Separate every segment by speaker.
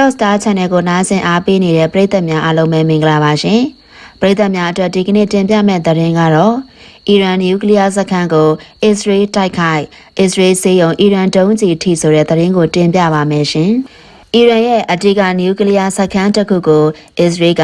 Speaker 1: Top Star Channel ကိုနားဆင်အားပေးနေတဲ့ပရိသတ်များအားလုံးပဲမင်္ဂလာပါရှင်။ပရိသတ်များအတွက်ဒီကနေ့တင်ပြမယ့်သတင်းကတော့အီရန်နျူကလ িয়ার စခန်းကိုအစ္စရေးတိုက်ခိုက်အစ္စရေးစေယုံအီရန်ဒုံးကျည်ထိဆိုတဲ့သတင်းကိုတင်ပြပါမယ်ရှင်။အီရန်ရဲ့အဓိကနျူကလ িয়ার စခန်းတစ်ခုကိုအစ္စရေးက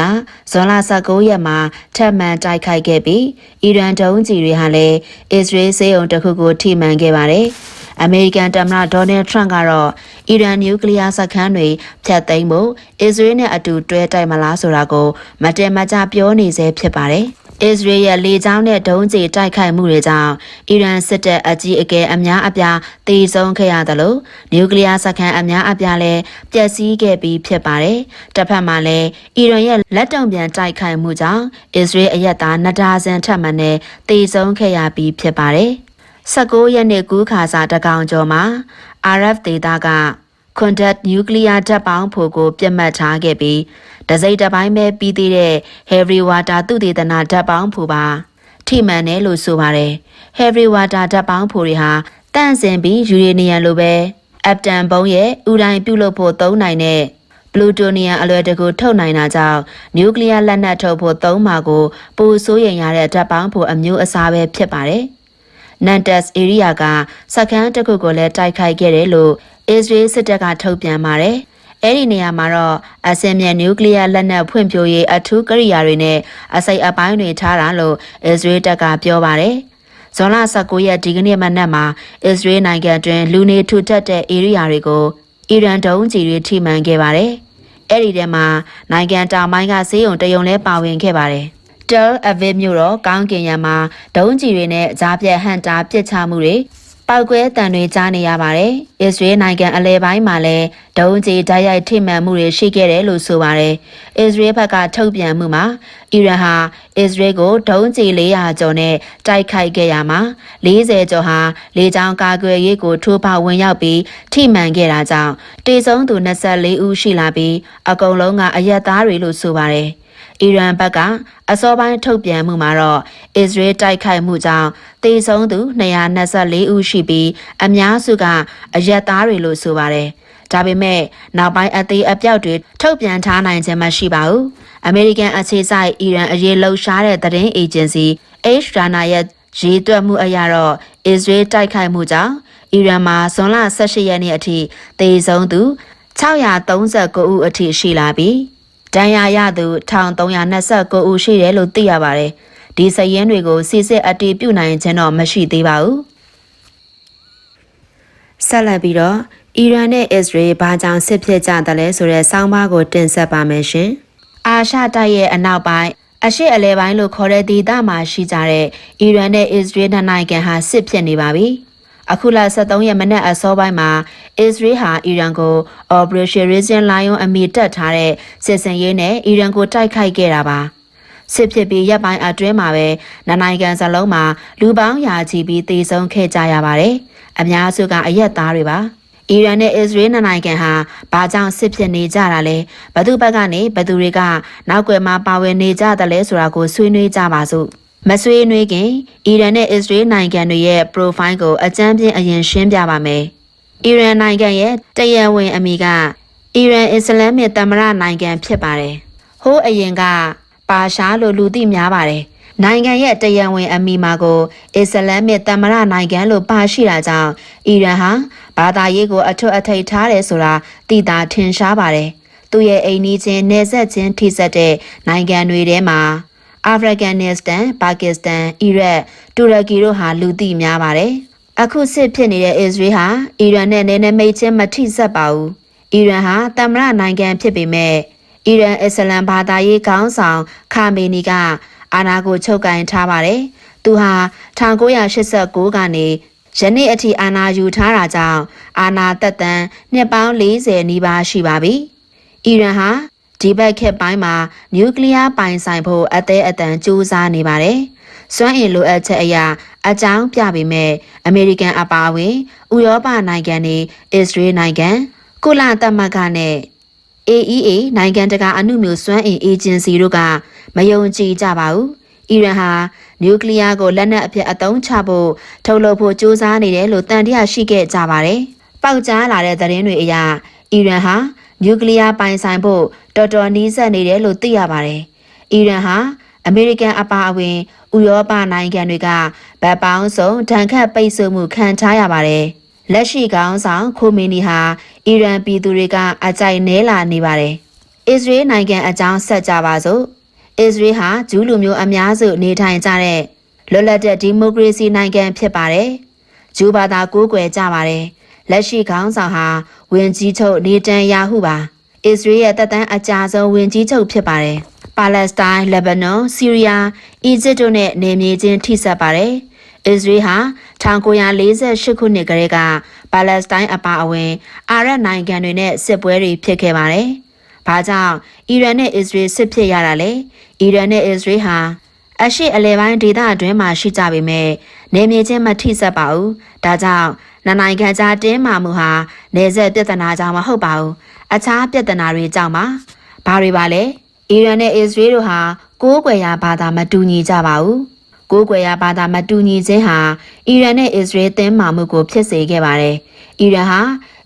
Speaker 1: ဇွန်လ19ရက်မှာထပ်မံတိုက်ခိုက်ခဲ့ပြီးအီရန်ဒုံးကျည်တွေဟာလည်းအစ္စရေးစေယုံတစ်ခုကိုထိမှန်ခဲ့ပါတယ်။ အမေရိကန်သမ္မတဒေါ်နယ်ထရန့်ကတော့အီရန်နျူကလ িয়ার စခန်းတွေဖျက်သိမ်းဖို့အစ္စရေးနဲ့အတူတွဲတိုက်မလားဆိုတာကိုမတည်မကြပြောနေဆဲဖြစ်ပါတယ်။အစ္စရေးရဲ့လေကြောင်းနဲ့ဒုံးကျည်တိုက်ခိုက်မှုတွေကြောင့်အီရန်စစ်တပ်အကြီးအကဲအများအပြားသေဆုံးခဲ့ရသလိုနျူကလ িয়ার စခန်းအများအပြားလည်းပျက်စီးခဲ့ပြီးဖြစ်ပါတယ်။တစ်ဖက်မှာလည်းအီရန်ရဲ့လက်တုံပြန်တိုက်ခိုက်မှုကြောင့်အစ္စရေးအရက်သားနှစ်ဒါဇင်ထပ်မံနဲ့သေဆုံးခဲ့ရပြီးဖြစ်ပါတယ်။ 19ရက်နေ့ကူးခါစာတကောင်ကျော်မှာ RF ဒေတာက Contact Nuclear ဓာတ်ပေါင်းဖို့ကိုပြတ်မှတ်ထားခဲ့ပြီးတစိမ့်တစ်ပိုင်းပဲပြီးသေးတဲ့ Heavy Water သုတေသနဓာတ်ပေါင်းဖို့ပါထိမှန်တယ်လို့ဆိုပါတယ်။ Heavy Water ဓာတ်ပေါင်းဖို့တွေဟာတန့်စင်ပြီးယူရေနီယံလိုပဲအပ်တန်ဘုံရဲ့ဥတိုင်းပြုလုပ်ဖို့သုံးနိုင်တဲ့ပလူတိုနီယံအလွယ်တကူထုတ်နိုင်တာကြောင့်နျူကလ িয়ার လက်နက်ထုတ်ဖို့သုံးမှာကိုပိုဆိုးရင်ရတဲ့ဓာတ်ပေါင်းဖို့အမျိုးအစားပဲဖြစ်ပါတယ်။ နန်တက်စ်ဧရိယာကစခန်းတစ်ခုကိုလည်းတိုက်ခိုက်ခဲ့တယ်လို့အစ္စရေးစစ်တပ်ကထုတ်ပြန်ပါတယ်။အဲ့ဒီနေရာမှာတော့အဆင်မြင့်နျူကလ িয়ার လက်နက်ဖွံ့ဖြိုးရေးအထူးကိရိယာတွေနဲ့အစိတ်အပိုင်းတွေထားတာလို့အစ္စရေးတပ်ကပြောပါတယ်။ဇွန်လ19ရက်ဒီကနေ့မနက်မှာအစ္စရေးနိုင်ငံတွင်လူနေထူထပ်တဲ့ဧရိယာတွေကိုအီရန်ဒုံးကျည်တွေထိမှန်ခဲ့ပါတယ်။အဲ့ဒီထဲမှာနိုင်ငံတောင်ပိုင်းကဈေးရုံတယုံလဲပါဝင်ခဲ့ပါတယ်။ Tel Aviv မြို့တော်ကောင်းကင်ယံမှာဒုံးကျည်တွေနဲ့ကြားပြတ်ဟန်တာပစ်ချမှုတွေပောက်ကွဲတံတွေကြားနေရပါတယ်။အစ္စရေးနိုင်ငံအလဲပိုင်းမှာလည်းဒုံးကျည်ဓာတ်ရိုက်ထိမှန်မှုတွေရှိခဲ့တယ်လို့ဆိုပါတယ်။အစ္စရေးဘက်ကထုတ်ပြန်မှုမှာအီရန်ဟာအစ္စရေးကိုဒုံးကျည်400ကျော်နဲ့တိုက်ခိုက်ခဲ့ရမှာ40ကျော်ဟာလေကြောင်းကာကွယ်ရေးကိုထိုးဖောက်ဝင်ရောက်ပြီးထိမှန်ခဲ့တာကြောင့်တေဆုံးသူ24ဦးရှိလာပြီးအကုန်လုံးကအရက်သားတွေလို့ဆိုပါတယ်။ အီရန်ဘက်ကအစောပိုင်းထုတ်ပြန်မှုမှာတော့အစ္စရေးတိုက်ခိုက်မှုကြောင့်သေဆုံးသူ224ဦးရှိပြီးအများစုကအရက်သားတွေလို့ဆိုပါတယ်။ဒါပေမဲ့နောက်ပိုင်းအသေးအပြောက်တွေထုတ်ပြန်ထားနိုင်ခြင်းမရှိပါဘူး။အမေရိကန်အခြေစိုက်အီရန်အရေးလှုပ်ရှားတဲ့သတင်းအေဂျင်စီ H Dana ရဲ့ရေးသွက်မှုအရတော့အစ္စရေးတိုက်ခိုက်မှုကြောင့်အီရန်မှာဇွန်လ18ရက်နေ့အထိသေဆုံးသူ639ဦးအထိရှိလာပြီး ဒဏ်ရာရသူ1329ဦးရှိတယ်လို့သိရပါတယ်။ဒီစည်ရင်းတွေကိုစစ်စစ်အတည်ပြုနိုင်ခြင်းတော့မရှိသေးပါဘူး။ဆက်လက်ပြီးတော့အီရန်နဲ့အစ္စရေးဘာကြောင့်စစ်ဖြစ်ကြတယ်လဲဆိုတဲ့စောင်းပါးကိုတင်ဆက်ပါမယ်ရှင်။အာရှတိုက်ရဲ့အနောက်ပိုင်းအရှိအလဲပိုင်းလို့ခေါ်တဲ့ဒေသမှာရှိကြတဲ့အီရန်နဲ့အစ္စရေးနိုင်ငံဟာစစ်ဖြစ်နေပါပြီ။အခုလ23ရက်မနက်အစောပိုင်းမှာ အစ္စရေးဟာအီရန်ကို Operation Risen Lion အမည်တက်ထားတဲ့စစ်စင်ရေးနဲ့အီရန်ကိုတိုက်ခိုက်ခဲ့တာပါစစ်ဖြစ်ပြီးရပ်ပိုင်းအတွင်းမှာပဲနိုင်ငံစလုံးမှာလူပေါင်းရာချီပြီးတေဆုံးခဲ့ကြရပါတယ်အများစုကအရက်သားတွေပါအီရန်နဲ့အစ္စရေးနိုင်ငံဟာဘာကြောင့်စစ်ဖြစ်နေကြတာလဲဘသူဘက်ကနေဘသူတွေကနောက်ွယ်မှာပါဝင်နေကြတယ်လဲဆိုတာကိုဆွေးနွေးကြပါစို့မဆွေးနွေးခင်အီရန်နဲ့အစ္စရေးနိုင်ငံတွေရဲ့ profile ကိုအကြမ်းပြင်းအရင်ရှင်းပြပါမယ်။ အီရန်နိုင်ငံရဲ့တရားဝင်အမည်ကအီရန်အစ္စလာမစ်သမ္မတနိုင်ငံဖြစ်ပါတယ်။ဟိုးအရင်ကပါရှားလို့လူသိများပါတယ်။နိုင်ငံရဲ့တရားဝင်အမည်မှာကိုအစ္စလာမစ်သမ္မတနိုင်ငံလို့ပါရှိတာကြောင့်အီရန်ဟာဘာသာရေးကိုအထွတ်အထိပ်ထားတယ်ဆိုတာသိတာထင်ရှားပါတယ်။သူ့ရဲ့အိမ်နီးချင်းနေဆက်ချင်းထိစပ်တဲ့နိုင်ငံတွေထဲမှာအာဖဂန်နစ္စတန်ပါကစ္စတန်အီရတ်တူရကီတို့ဟာလူသိများပါတယ် အခုစစ်ဖြစ်နေတဲ့အစ္စရေးဟာအီရန်နဲ့နည်းနည်းမိတ်ချင်းမထိစပ်ပါဘူးအီရန်ဟာသမ္မတနိုင်ငံဖြစ်ပေမဲ့အီရန်အစ္စလမ်ဘာသာရေးခေါင်းဆောင်ခါမေနီကအာဏာကိုချုပ်ကိုင်ထားပါတယ်သူဟာ1989ကနေယနေ့အထိအာဏာယူထားတာကြောင့်အာဏာသက်တမ်းနှစ်ပေါင်း40နီးပါးရှိပါပြီ။အီရန်ဟာဒီဘက်ခေတ်ပိုင်းမှာနျူကလ িয়ার ပိုင်ဆိုင်ဖို့အသေးအတန်ကြိုးစားနေပါတယ်။ စွမ်းအင်လိုအပ်ချက်အရာအကြောင်းပြပေမဲ့အမေရိကန်အပါအဝင်ဥရောပနိုင်ငံတွေအစ္စရေးနိုင်ငံကုလသမဂ္ဂနဲ့ AEA နိုင်ငံတကာအမှုမျိုးစွမ်းအင်အေဂျင်စီတို့ကမယုံကြည်ကြပါဘူး။အီရန်ဟာနျူကလ িয়ার ကိုလက်နက်အဖြစ်အသုံးချဖို့ထုတ်လုပ်ဖို့ကြိုးစားနေတယ်လို့တန်တရားရှိခဲ့ကြပါတယ်။ပေါက်ကြားလာတဲ့သတင်းတွေအရအီရန်ဟာန နျူကလ িয়ার ပိုင်ဆိုင်ဖို့တော်တော်နီးစပ်နေတယ်လို့သိရပါတယ်။အီရန်ဟာ အမေရိကန်အပါအဝင်ဥရောပနိုင်ငံတွေကဗတ်ပေါင်းစုံဒဏ်ခတ်ပိတ်ဆို့မှုခံထားရပါတယ်။လက်ရှိကောင်းဆောင်ခိုမီနီဟာအီရန်ပြည်သူတွေကအကြိုက်နဲလာနေပါတယ်။အစ္စရေးနိုင်ငံအကြောင်းဆက်ကြပါစို့။အစ္စရေးဟာဂျူးလူမျိုးအများစုနေထိုင်ကြတဲ့လွတ်လပ်တဲ့ဒီမိုကရေစီနိုင်ငံဖြစ်ပါတယ်။ဂျူးဘာသာကိုးကွယ်ကြပါတယ်။လက်ရှိခေါင်းဆောင်ဟာဝင်ကြီးချုပ်နေတန်ယာဟုပါ။အစ္စရေးရဲ့တပ်တန်းအကြဆုံးဝင်ကြီးချုပ်ဖြစ်ပါတယ်။ ပါလက်စတိုင်း၊လက်ဘနွန်၊ဆီးရီးယား၊အီဂျစ်တို့နဲ့နေမြေချင်းထိစပ်ပါတယ်။အစ္စရေးဟာ1948ခုနှစ်ကတည်းကပါလက်စတိုင်းအပါအဝင်အာရပ်နိုင်ငံတွေနဲ့စစ်ပွဲတွေဖြစ်ခဲ့ပါတယ်။ဘာကြောင့်အီရန်နဲ့အစ္စရေးစစ်ဖြစ်ရတာလဲ။အီရန်နဲ့အစ္စရေးဟာအရှိအလဲပိုင်းဒေသအတွင်းမှာရှိကြပေမဲ့နေမြေချင်းမထိစပ်ပါဘူး။ဒါကြောင့်နနိုင်ငံကြားတင်းမာမှုဟာနေဆက်ပြဿနာကြောင့်မဟုတ်ပါဘူး။အခြားပြဿနာတွေကြောင့်ပါ။ဘာတွေပါလဲ။ အီရန်နဲ့အစ္စရေးတို့ဟာကိုးကွယ်ရာဘာသာမတူညီကြပါဘူး။ကိုးကွယ်ရာဘာသာမတူညီခြင်းဟာအီရန်နဲ့အစ္စရေးတင်းမာမှုကိုဖြစ်စေခဲ့ပါတယ်။အီရန်ဟာ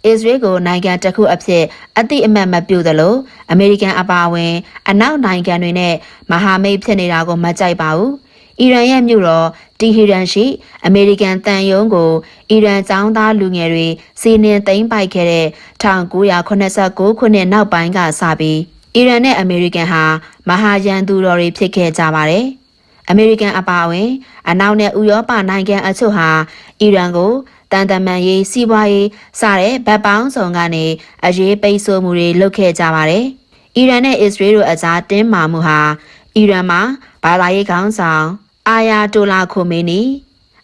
Speaker 1: အစ္စရေးကိုနိုင်ငံတစ်ခုအဖြစ်အတိအမှတ်မပြုသလိုအမေရိကန်အပါအဝင် အနောက်နိုင်ငံတွေနဲ့မဟာမိတ်ဖြစ်နေတာကိုမကြိုက်ပါဘူး။အီရန်ရဲ့မြို့တော်တီဟီရန်ရှိ အမေရိကန်တန်ယုံကိုအီရန်ចောင်းသားလူငယ်တွေစီနင်းသိမ်းပိုက်ခဲ့တဲ့1989ခုနှစ်နောက်ပိုင်းကစပြီး အီရန်နဲ့အမေရိကန်ဟာမဟာရန်သူတော်တွေဖြစ်ခဲ့ကြပါတယ်။အမေရိကန်အပါအဝင် အနောက်နဲ့ဥရောပနိုင်ငံအချို့ဟာအီရန်ကိုတန်တမန်ရေးစီးပွားရေးစတဲ့ဗတ်ပေါင်းစုံကနေအရေးပိတ်ဆို့မှုတွေလုပ်ခဲ့ကြပါတယ်။အီရန်နဲ့အစ္စရေးတို့အကြားတင်းမာမှုဟာအီရန်မှာဘာသာရေးခေါင်းဆောင်အာယာတိုလာခိုမေနီ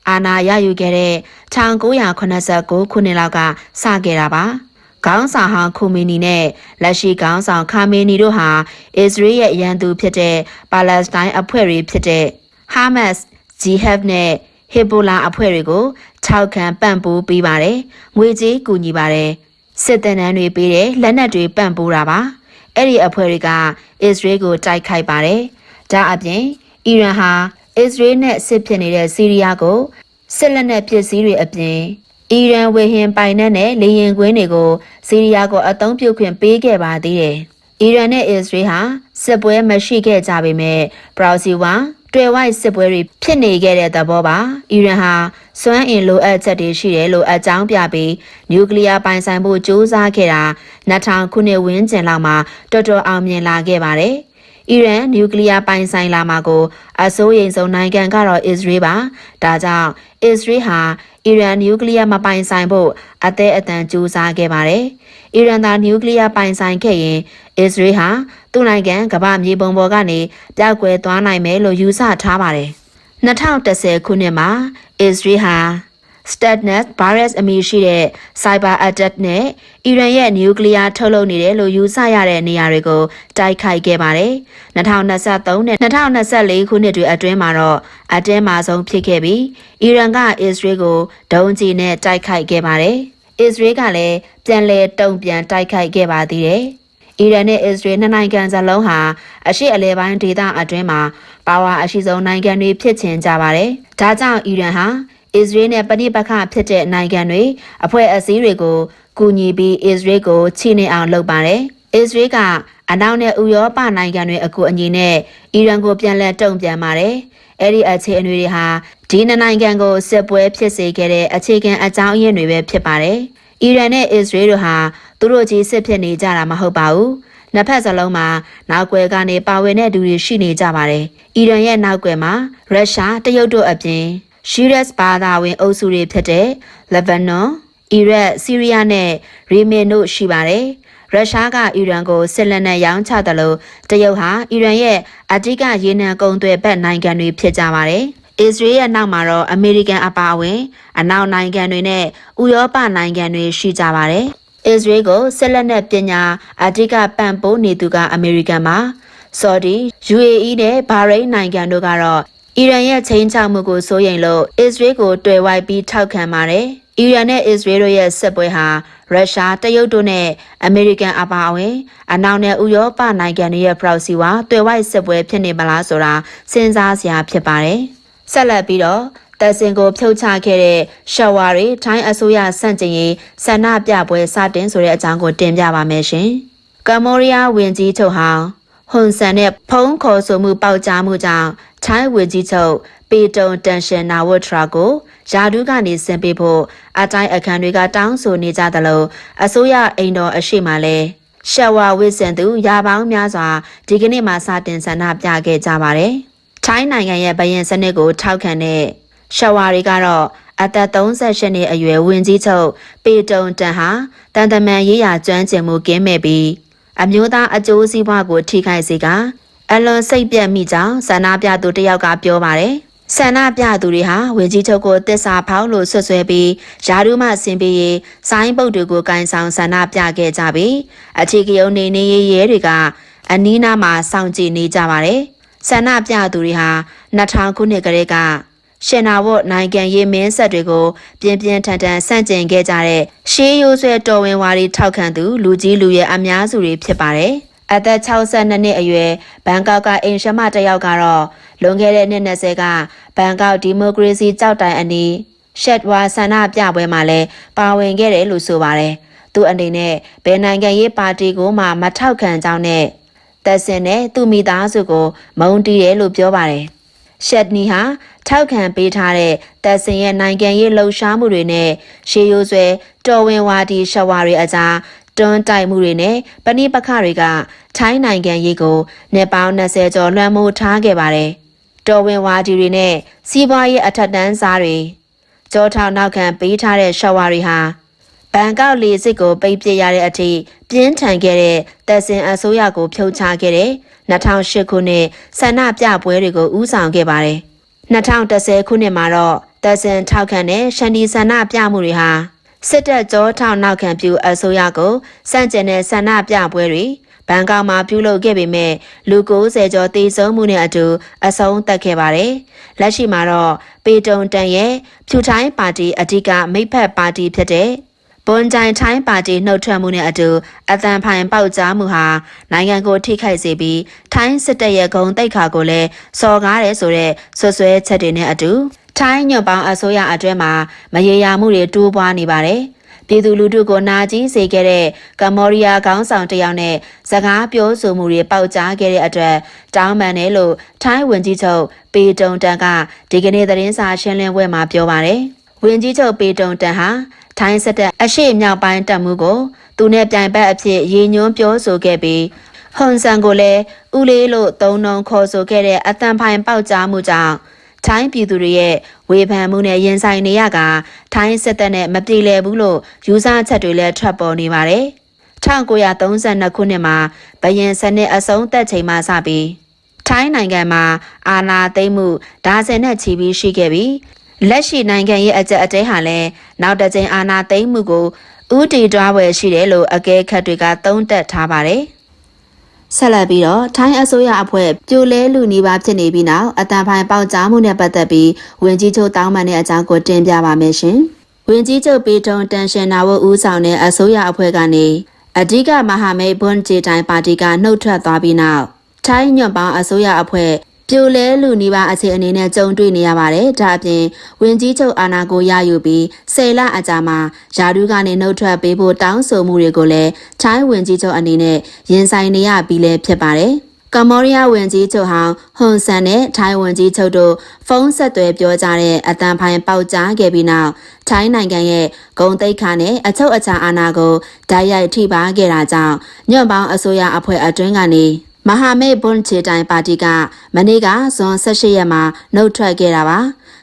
Speaker 1: အာနာရယူခဲ့တဲ့1989ခုနှစ်လောက်ကစခဲ့တာပါ။ ခေါင်းဆောင်ဟောင်းခိုမီနီနဲ့လက်ရှိခေါင်းဆောင်ခါမေနီတို့ဟာအစ္စရေးရဲ့ရန်သူဖြစ်တဲ့ပါလက်စတိုင်းအဖွဲ့တွေဖြစ်တဲ့ဟာမတ်စ်ဂျီဟက်နဲ့ဟေဘိုလာအဖွဲ့တွေကိုထောက်ခံပံ့ပိုးပေးပါတယ်။ငွေကြေးကူညီပါတယ်။စစ်တပ်နန်းတွေပေးတယ်လက်နက်တွေပံ့ပိုးတာပါ။အဲ့ဒီအဖွဲ့တွေကအစ္စရေးကိုတိုက်ခိုက်ပါတယ်။ဒါအပြင်အီရန်ဟာအစ္စရေးနဲ့စစ်ဖြစ်နေတဲ့ဆီးရီးယားကိုစစ်လက်နက်ပစ္စည်းတွေအပြင် အီရန်ဝေဟင်ပိုင်နက်နဲ့လေယာဉ်ကွင်းတွေကိုဆီးရီးယားကိုအသုံးပြုခွင့်ပေးခဲ့ပါသေးတယ်။အီရန်နဲ့အစ္စရေးဟာစစ်ပွဲမရှိခဲ့ကြပေမဲ့ဘရာဇီးဝါတွေ့ဝိုက်စစ်ပွဲတွေဖြစ်နေခဲ့တဲ့သဘောပါအီရန်ဟာစွမ်းအင်လိုအပ်ချက်တွေရှိတယ်လို့အကြောင်းပြပြီးနျူကလ িয়ার ပိုင်ဆိုင်ဖို့ကြိုးစားခဲ့တာ2000ခုနှစ်ဝန်းကျင်လောက်မှာတော်တော်အောင်မြင်လာခဲ့ပါတယ်အီရန်နျူကလ িয়ার ပိုင်ဆိုင်လာမှာကိုအစိုးရိမ်ဆုံးနိုင်ငံကတော့အစ္စရေးပါဒါကြောင့်အစ္စရေးဟာ အီရန်နျူကလ িয়ার မပိုင်ဆိုင်ဖို့အသေးအတန်ကြိုးစားခဲ့ပါတယ်အီရန်သာနျူကလ িয়ার ပိုင်ဆိုင်ခဲ့ရင်အစ္စရေးဟာသူ့နိုင်ငံကမ္ဘာမြေပုံပေါ်ကနေပြောက်ကွယ်သွားနိုင်မယ်လို့ယူဆထားပါတယ်2010ခုနှစ်မှာအစ္စရေးဟာ Statnet virus အမည်ရှိတဲ့ cyber attack နဲ့အီရန်ရဲ့နျူကလ িয়ার ထုတ်လုပ်နေတယ်လို့ယူဆရတဲ့နေရာတွေကိုတိုက်ခိုက်ခဲ့ပါတယ်။2023နဲ့2024ခုနှစ်တွေအတွင်းမှာတော့အတင်းမာဆုံးဖြစ်ခဲ့ပြီးအီရန်ကအစ္စရေးကိုဒုံးကျည်နဲ့တိုက်ခိုက်ခဲ့ပါတယ်။အစ္စရေးကလည်းပြန်လည်တုံ့ပြန်တိုက်ခိုက်ခဲ့ပါသေးတယ်။အီရန်နဲ့အစ္စရေးနှစ်နိုင်ငံစလုံးဟာအရှိအလဲပိုင်းဒေသအတွင်းမှာပါဝါအရှိဆုံးနိုင်ငံတွေဖြစ်ချင်ကြပါတယ်။ဒါကြောင့်အီရန်ဟာ အစ္စရေးနဲ့ပဋိပက္ခဖြစ်တဲ့နိုင်ငံတွေအဖွဲ့အစည်းတွေကိုကူညီပြီးအစ္စရေးကိုချိနေအောင်လုပ်ပါတယ်။အစ္စရေးကအနောက်နဲ့ဥရောပနိုင်ငံတွေအကူအညီနဲ့အီရန်ကိုပြန်လည်တုံ့ပြန်ပါတယ်။အဲ့ဒီအခြေအနေတွေဟာဒီနိုင်ငံကိုစစ်ပွဲဖြစ်စေခဲ့တဲ့အခြေခံအကြောင်းအရင်းတွေပဲဖြစ်ပါတယ်။အီရန်နဲ့အစ္စရေးတို့ဟာသူတို့ကြီးစစ်ဖြစ်နေကြတာမဟုတ်ပါဘူး။နှစ်ဖက်စလုံးမှာနောက်ွယ်ကနေပါဝင်တဲ့သူတွေရှိနေကြပါတယ်။အီရန်ရဲ့နောက်ွယ်မှာရုရှားတရုတ်တို့အပြင် ရှီရက်စ်ဘာသာဝင်အုပ်စုတွေဖြစ်တဲ့လက်ဘနွန်၊အီရတ်၊ဆီးရီးယားနဲ့ရီမင်တို့ရှိပါတယ်။ရုရှားကအီရန်ကိုစစ်လက်နက်ရောင်းချတယ်လို့တရုတ်ဟာအီရန်ရဲ့အဓိကရေနံကုန်သွယ်ဘက်နိုင်ငံတွေဖြစ်ကြပါတယ်။အစ္စရေးရဲ့နောက်မှာတော့အမေရိကန်အပါအဝင်အနောက်နိုင်ငံတွေနဲ့ဥရောပနိုင်ငံတွေရှိကြပါတယ်။အစ္စရေးကိုစစ်လက်နက်ပညာအဓိကပံ့ပိုးနေသူကအမေရိကန်ပါ။ဆော်ဒီ UAE နဲ့ဘာရိန်းနိုင်ငံတို့ကတော့ အီရန်ရဲ့ချိန်ချမှုကိုစိုးရိမ်လို့အစ္စရေးကိုတွေ့ဝိုက်ပြီးထောက်ခံပါတယ်။အီရန်နဲ့အစ္စရေးတို့ရဲ့စစ်ပွဲဟာရုရှားတရုတ်တို့နဲ့အမေရိကန်အပါအဝင်အနောက်နဲ့ဥရောပနိုင်ငံတွေရဲ့ proxy ဝါတွေ့ဝိုက်စစ်ပွဲဖြစ်နေမလားဆိုတာစဉ်းစားစရာဖြစ်ပါတယ်။ဆက်လက်ပြီးတော့တပ်စင်ကိုဖြုတ်ချခဲ့တဲ့ရှော်ဝါတွေထိုင်းအစိုးရစန့်ကျင်ရေးဆန္ဒပြပွဲစတင်ဆိုတဲ့အကြောင်းကိုတင်ပြပါမယ်ရှင်။ကမ္ဘောဒီးယားဝန်ကြီးချုပ်ဟောင်း ဟွန်ဆန်နဲ့ဖုံးခေါ်ဆိုမှုပေါက်ကြားမှုကြောင့်ထိုင်းဝန်ကြီးချုပ်ပေတုံတန်ရှင်နာဝတ်ထရာကိုယာဒူးကနေဆင်ပေးဖို့အတိုင်းအခမ်းတွေကတောင်းဆိုနေကြသလိုအစိုးရအိမ်တော်အရှိမလဲရှက်ဝါဝစ်စင်သူရာပေါင်းများစွာဒီကနေ့မှစတင်ဆန္ဒပြခဲ့ကြပါတယ်။ထိုင်းနိုင်ငံရဲ့ဗရင်စနစ်ကိုထောက်ခံတဲ့ရှက်ဝါတွေကတော့အသက်38နှစ်အရွယ်ဝင်ကြီးချုပ်ပေတုံတန်ဟာတန်တမန်ရေးရာကျွမ်းကျင်မှုကင်းမဲ့ပြီး အမျိုးသားအကျိုးစီးပွားကိုထိခိုက်စေကအလွန်စိတ်ပြတ်မိကြောင်းဆန္ဒပြသူတစ်ယောက်ကပြောပါတယ်။ဆန္ဒပြသူတွေဟာဝင်ကြီးချုပ်ကိုတစ္ဆာဖောင်းလို့ဆွဆွဲပြီးယာရုမှဆင်ပေးရေးဆိုင်းပုတ်တွေကိုကင်ဆောင်ဆန္ဒပြခဲ့ကြပြီးအထီကယုံနေနေရဲရဲတွေကအနီးနားမှာစောင့်ကြည့်နေကြပါတယ်။ဆန္ဒပြသူတွေဟာ2000ခုနှစ်ကလေးက ရှင်နာဝတ်နိုင်ငံရေးမင်းဆက်တွေကိုပြင်းပြင်းထန်ထန်ဆန့်ကျင်ခဲ့ကြတဲ့ရှေးရိုးဆွဲတော်ဝင်ဝါဒီထောက်ခံသူလူကြီးလူရဲ့အများစုတွေဖြစ်ပါတယ်။အသက်62နှစ်အရွယ်ဘန်ကောက်ကအိမ်ရှမတစ်ယောက်ကတော့လွန်ခဲ့တဲ့နှစ်20ကဘန်ကောက်ဒီမိုကရေစီကြောက်တိုင်အနီးရှက်ဝါဆန္ဒပြပွဲမှာလည်းပါဝင်ခဲ့တယ်လို့ဆိုပါတယ်။သူအနေနဲ့ဘယ်နိုင်ငံရေးပါတီကိုမှမထောက်ခံကြောင်းနဲ့သက်စင်နဲ့သူ့မိသားစုကိုမုန်းတီးတယ်လို့ပြောပါတယ်။ ရှက်နီဟာထောက်ခံပေးထားတဲ့သက်စင်ရဲ့နိုင်ငံရေးလှုပ်ရှားမှုတွေနဲ့ရှေးရိုးဆွဲတော်ဝင်ဝါဒီရှဝါတွေအကြားတွန်းတိုက်မှုတွေနဲ့ပဏိပခတွေကထိုင်းနိုင်ငံရေးကိုနှစ်ပေါင်း20ကျော်လွှမ်းမိုးထားခဲ့ပါတယ်။တော်ဝင်ဝါဒီတွေနဲ့စီးပွားရေးအထက်တန်းစားတွေကြောထောင်နောက်ခံပေးထားတဲ့ရှဝါတွေဟာဘန်ကောက်လေစစ်ကိုပိတ်ပစ်ရတဲ့အထိပြင်းထန်ခဲ့တဲ့တပ်စင်အစိုးရကိုဖြုတ်ချခဲ့တဲ့ 2008ခုနှစ်ဆန္ဒပြပွဲတွေကိုဦးဆောင်ခဲ့ပါတယ်။2010ခုနှစ်မှာတော့တပ်စင်ထောက်ခံတဲ့ရှန်ဒီဆန္ဒပြမှုတွေဟာစစ်တပ်ကြောထောင်နောက်ခံပြုအစိုးရကိုစန့်ကျင်တဲ့ဆန္ဒပြပွဲတွေဘန်ကောက်မှာပြုလုပ်ခဲ့ပေမဲ့လူ90ကျော်တေဆုံးမှုနဲ့အတူအဆုံးသတ်ခဲ့ပါတယ်။လက်ရှိမှာတော့ပေတုံတန်ရဲ့ဖြူထိုင်းပါတီအဓိကမိတ်ဖက်ပါတီဖြစ်တဲ့ ဘွန်ဂျိုင်ထိုင်းပါတီနှုတ်ထွက်မှုနဲ့အတူအသံဖိုင်ပေါက်ကြားမှုဟာနိုင်ငံကိုထိခိုက်စေပြီးထိုင်းစစ်တပ်ရဲ့ဂုံတိတ်ခါကိုလည်းစော်ကားတယ်ဆိုတဲ့ဆွဆွဲချက်တွေနဲ့အတူထိုင်းညွန့်ပေါင်းအစိုးရအတွင်းမှာမရေရာမှုတွေတိုးပွားနေပါတယ်။ပြည်သူလူထုကိုနာကျင်စေခဲ့တဲ့ကမ္ဘောဒီးယားခေါင်းဆောင်တယောက်နဲ့စကားပြောဆိုမှုတွေပေါက်ကြားခဲ့တဲ့အတွက်တောင်းပန်တယ်လို့ထိုင်းဝန်ကြီးချုပ်ပေတုံတန်ကဒီကနေ့သတင်းစာရှင်းလင်းပွဲမှာပြောပါတယ်။ဝန်ကြီးချုပ်ပေတုံတန်ဟာ ထိုင်းစစ်တပ်အရှိမြောက်ပိုင်းတပ်မှုကိုသူနဲ့ပြိုင်ဘက်အဖြစ်ရည်ညွှန်းပြောဆိုခဲ့ပြီးဟွန်ဆန်ကိုလည်းဦးလေးလို့သုံးနှုံခေါ်ဆိုခဲ့တဲ့အတန်ဖိုင်ပေါက်ကြားမှုကြောင့်ထိုင်းပြည်သူတွေရဲ့ဝေဖန်မှုနဲ့ရင်ဆိုင်နေရကထိုင်းစစ်တပ်နဲ့မပြေလည်ဘူးလို့ယူဆချက်တွေလည်းထွက်ပေါ်နေပါတယ်။1932ခုနှစ်မှာဘရင်စနစ်အဆုံးသက်ချိန်မှစပြီးထိုင်းနိုင်ငံမှာအာဏာသိမ်းမှုဒါဇင်နဲ့ချီပြီးရှိခဲ့ပြီး လက်ရှိနိုင်ငံရဲ့အကြက်အတဲဟာလည်းနောက်တစ်ကြိမ်အာဏာသိမ်းမှုကိုဥတီတွားပွဲရှိတယ်လို့အကဲခတ်တွေကသုံးသပ်ထားပါတယ်။ဆက်လက်ပြီးတော့ထိုင်းအစိုးရအဖွဲ့ပြိုလဲလူနေပါဖြစ်နေပြီးနောက်အတန်ဖိုင်ပေါက်ကြားမှုနဲ့ပတ်သက်ပြီးဝင်ကြီးချုပ်တောင်းပန်တဲ့အကြောင်းကိုတင်ပြပါမယ်ရှင်။ဝင်ကြီးချုပ်ပေထုံတန်ရှင်နာဝဦးဆောင်တဲ့အစိုးရအဖွဲ့ကနေအဓိကမဟာမိတ်ဘွန်ဂျေတိုင်းပါတီကနှုတ်ထွက်သွားပြီးနောက်ထိုင်းညွန့်ပေါင်းအစိုးရအဖွဲ့ ပြိုလဲလူနီးပါးအခြေအနေနဲ့ကြုံတွေ့နေရပါတယ်။ဒါအပြင်ဝင်ကြီးချုပ်အာဏာကိုရယူပြီးဆယ်လအကြာမှာယာဒူးကနေနှုတ်ထွက်ပေးဖို့တောင်းဆိုမှုတွေကိုလည်းထိုင်းဝင်ကြီးချုပ်အနေနဲ့ရင်ဆိုင်နေရပြီးလည်းဖြစ်ပါတယ်။ကမ္ဘောဒီးယားဝန်ကြီးချုပ်ဟောင်းဟွန်ဆန်နဲ့ထိုင်းဝန်ကြီးချုပ်တို့ဖုန်းဆက်သွယ်ပြောကြတဲ့အတန်ဖိုင်ပေါက်ကြားခဲ့ပြီးနောက်ထိုင်းနိုင်ငံရဲ့ဂုံတိတ်ခါနဲ့အချုပ်အခြာအာဏာကိုဓာတ်ရိုက်ထိပါခဲ့တာကြောင့်ညွန့်ပေါင်းအစိုးရအဖွဲ့အတွင်းကနေ မဟာမိတ်ဘွန်ချေတိုင်ပါတီကမနေ့ကဇွန်18ရက်မှာနှုတ်ထွက်ခဲ့တာပါ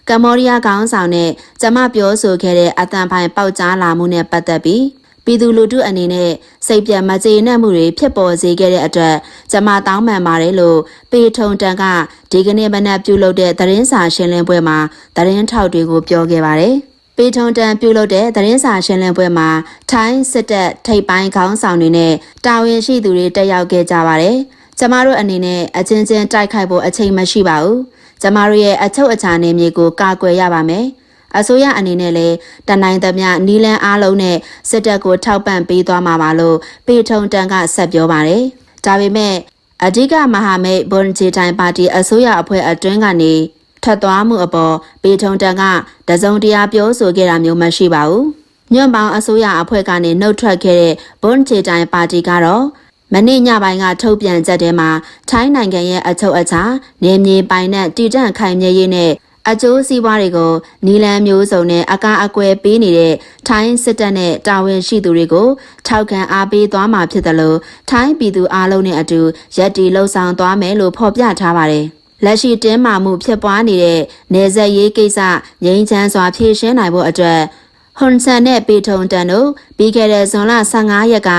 Speaker 1: ကမ္ဘောဒီးယားခေါင်းဆောင်နဲ့ကျမပြောဆိုခဲ့တဲ့အတန်ဖိုင်ပေါက်ကြားလာမှုနဲ့ပတ်သက်ပြီးပြည်သူလူထုအနေနဲ့စိတ်ပြတ်မကြေနပ်မှုတွေဖြစ်ပေါ်စေခဲ့တဲ့အတွက်ကျမတောင်းပန်ပါတယ်လို့ပေထုံတန်ကဒီကနေ့မနက်ပြုလုပ်တဲ့သတင်းစာရှင်းလင်းပွဲမှာသတင်းထောက်တွေကိုပြောခဲ့ပါတယ်ပေထုံတန်ပြုလုပ်တဲ့သတင်းစာရှင်းလင်းပွဲမှာထိုင်းစစ်တပ်ထိပ်ပိုင်းခေါင်းဆောင်တွေနဲ့တာဝန်ရှိသူတွေတက်ရောက်ခဲ့ကြပါတယ်။ ကျမတို့အနေနဲ့အချင်းချင်းတိုက်ခိုက်ဖို့အချိန်မရှိပါဘူး။ကျမတို့ရဲ့အချုပ်အခြာနေမြေကိုကာကွယ်ရပါမယ်။အစိုးရအနေနဲ့လည်းတနိုင်သမျှနီလန်းအားလုံးနဲ့စစ်တပ်ကိုထောက်ပံ့ပေးသွားမှာပါလို့ပေထုံတန်ကဆက်ပြောပါတယ်။ဒါပေမဲ့အဓိကမဟာမိတ်ဘွန်ဂျီတိုင်းပါတီအစိုးရအဖွဲ့အတွင်းကနေထပ်သွားမှုအပေါ်ပေထုံတန်ကတစုံတရာပြောဆိုခဲ့တာမျိုးမရှိပါဘူး။ညွန့်ပေါင်းအစိုးရအဖွဲ့ကနေနှုတ်ထွက်ခဲ့တဲ့ဘွန်ဂျီတိုင်းပါတီကတော့ မနေ့ညပိုင်းကထုတ်ပြန်ချက်ထဲမှာထိုင်းနိုင်ငံရဲ့အချုပ်အခြာနေမြေပိုင်နဲ့တည်တံ့ခိုင်မြဲရေးနဲ့အကျိုးစီးပွားတွေကိုနီလန်မျိုးစုံနဲ့အကာအကွယ်ပေးနေတဲ့ထိုင်းစစ်တပ်နဲ့တာဝန်ရှိသူတွေကိုထောက်ခံအားပေးသွားမှာဖြစ်တယ်လို့ထိုင်းပြည်သူအလုံးနဲ့အတူရက်တီလှုပ်ဆောင်သွားမယ်လို့ဖော်ပြထားပါတယ်။လက်ရှိတင်းမာမှုဖြစ်ပွားနေတဲ့နေဆက်ရေးကိစ္စငြိမ်းချမ်းစွာဖြေရှင်းနိုင်ဖို့အတွက် ဟွန်ဆန်နဲ့ပေထုံတန်တို့ပြီးခဲ့တဲ့ဇွန်လ15ရက်က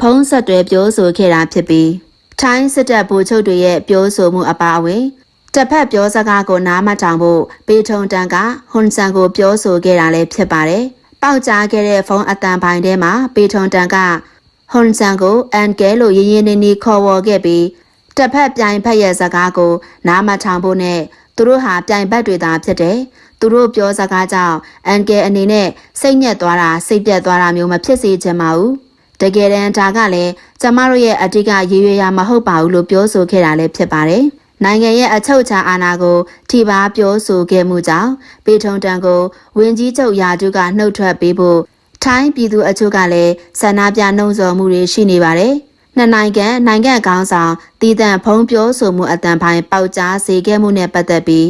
Speaker 1: ဖုံးဆက်တွဲပြောဆိုခဲ့တာဖြစ်ပြီးထိုင်းစစ်တပ်ဗိုလ်ချုပ်တွေရဲ့ပြောဆိုမှုအပါအဝင်တစ်ဖက်ပြောစကားကိုနားမထောင်ဖို့ပေထုံတန်ကဟွန်ဆန်ကိုပြောဆိုခဲ့တာလည်းဖြစ်ပါတယ်။ပေါက်ကြားခဲ့တဲ့ဖုန်းအတန်ပိုင်းထဲမှာပေထုံတန်ကဟွန်ဆန်ကိုအန်ကဲလို့ရင်းရင်းနှီးနှီးခေါ်ဝေါ်ခဲ့ပြီးတစ်ဖက်ပြိုင်ဖက်ရဲ့စကားကိုနားမထောင်ဖို့နဲ့ သူတို့ဟာပြိုင်ဘက်တွေသာဖြစ်တယ်။သူတို့ပြောစကားကြောင့်အန်ကဲအနေနဲ့စိတ်ညက်သွားတာစိတ်ပြက်သွားတာမျိုးမဖြစ်စေချင်ပါဘူး။တကယ်တမ်းဒါကလည်းကျမတို့ရဲ့အတိတ်ကရည်ရွယ်ရာမဟုတ်ပါဘူးလို့ပြောဆိုခဲ့တာလည်းဖြစ်ပါတယ်။နိုင်ငံရဲ့အချုပ်အခြာအာဏာကိုထိပါပြောဆိုခဲ့မှုကြောင့်ပေထုံတန်ကိုဝင်းကြီးချုပ်ယာတုကနှုတ်ထွက်ပေးဖို့ထိုင်းပြည်သူအချို့ကလည်းဆန္ဒပြနှုံဆော်မှုတွေရှိနေပါတယ်။ နှစ်နိုင်ငံနိုင်ငံကောင်းဆောင်တည်တံ့ဖုံးပြောဆိုမှုအတန်ပိုင်းပေါက်ကြားစေခဲ့မှုနဲ့ပတ်သက်ပြီး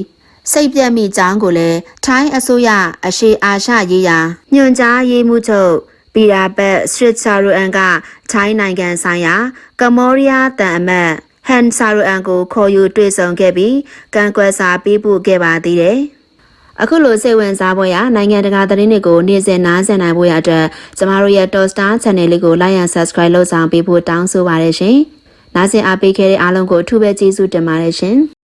Speaker 1: စိတ်ပြက်မိကြောင်းကိုလည်းထိုင်းအစိုးရအရှိအာရှရေးရာညွှန်ကြားရေးမှုချုပ်ပီရာဘတ်စရစ်ချာရူအန်ကထိုင်းနိုင်ငံဆိုင်ရာကမ္ဘောဒီးယားတန်အမတ်ဟန်ဆာရူအန်ကိုခေါ်ယူတွေ့ဆုံခဲ့ပြီးကန့်ကွက်စာပေးပို့ခဲ့ပါသေးတယ်။ အခုလိုစိတ်ဝင်စားဖို့ရနိုင်ငံတကာသတင်းတွေကိုနေ့စဉ်နားဆင်နိုင်ဖို့ရအတွက်ကျမတို့ရဲ့ Top Star Channel လေးကို Like and Subscribe လုပ်ဆောင်ပေးဖို့တောင်းဆိုပါရရှင်။နားဆင်အားပေးခဲ့တဲ့အားလုံးကိုအထူးပဲကျေးဇူးတင်ပါတယ်ရှင်။